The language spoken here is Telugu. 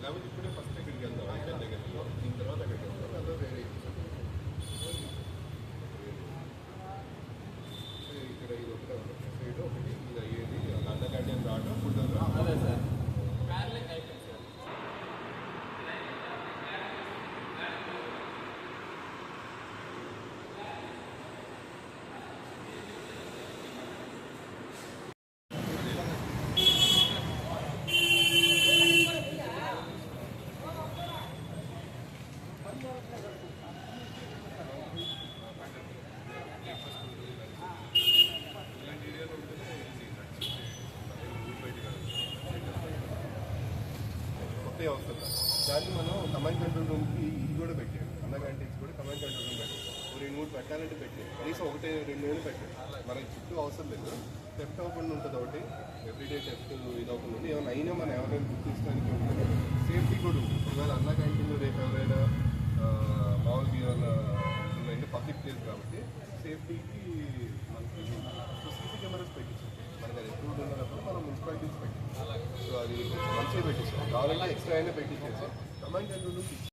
లేకపోతే ఇప్పుడే ఫస్ట్ ఎక్కడికి వెళ్దాం దగ్గర Yeah. కొత్త అవసరం. దాన్ని మనం కమాండ్ కంట్రోల్ రూమ్కి ఇది కూడా పెట్టాడు అన్న కూడా కమాండ్ కంట్రోల్ రూమ్ పెట్టాడు రెండు మూడు పెట్టాలంటే పెట్టాడు కనీసం ఒకటే రెండు వేలు పెట్టాడు మనకి చుట్టూ అవసరం లేదు. టెఫ్ట్ అవ్వకుండా ఉంటుంది ఒకటి. ఎవ్రీడే టెఫ్ట్ ఇది అవ్వకుండా ఉంది ఏమైనా అయినా మనం ఎవరైనా గుర్తించడానికి ఉంటుంది సేఫ్టీ కూడా ఒకవేళ అన్న క్యాంటీన్లో రేపు ఎవరైనా మామూలుగా ఏమైనా ఉంటుందంటే పబ్లిక్ ప్లేస్ కాబట్టి సేఫ్టీకి మనకి సీసీ కెమెరాస్ పెట్టించాం మనకి అది ఎక్కువ ఉన్నప్పుడు మనం మున్సిపాలిటీస్ పెట్టించాం సో అది కొంచెం మంచిగా పెట్టించాం ఎక్స్ట్రా అయినా పెట్టించేసి. కమాండ్ కంట్రోల్ నుంచి